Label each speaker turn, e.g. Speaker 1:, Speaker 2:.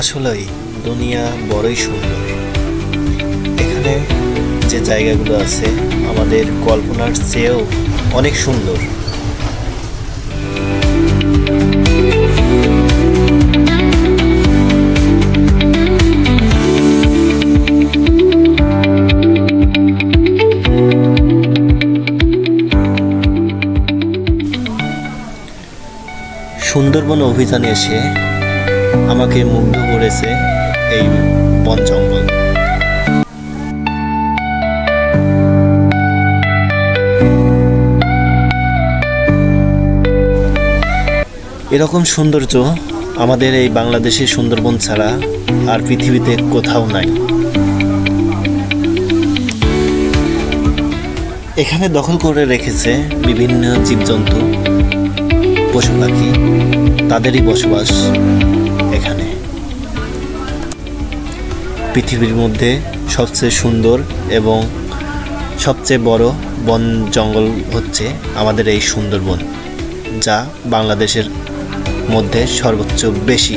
Speaker 1: আসলেই দুনিয়া বড়ই সুন্দর। এখানে যে জায়গাগুলো আছে, আমাদের কল্পনার চেয়েও অনেক সুন্দর। সুন্দরবন অভিযানে এসে আমাকে মুগ্ধ করেছে এই বন জঙ্গল। এরকম সৌন্দর্য আমাদের এই বাংলাদেশের সুন্দরবন ছাড়া আর পৃথিবীতে কোথাও নাই। এখানে দখল করে রেখেছে বিভিন্ন জীবজন্তু, পশু পাখি, তাদেরই বসবাস। এখানে। পৃথিবীর মধ্যে সবচেয়ে সুন্দর এবং সবচেয়ে বড় বন জঙ্গল হচ্ছে আমাদের এই সুন্দরবন, যা বাংলাদেশের মধ্যে সর্বোচ্চ বেশি।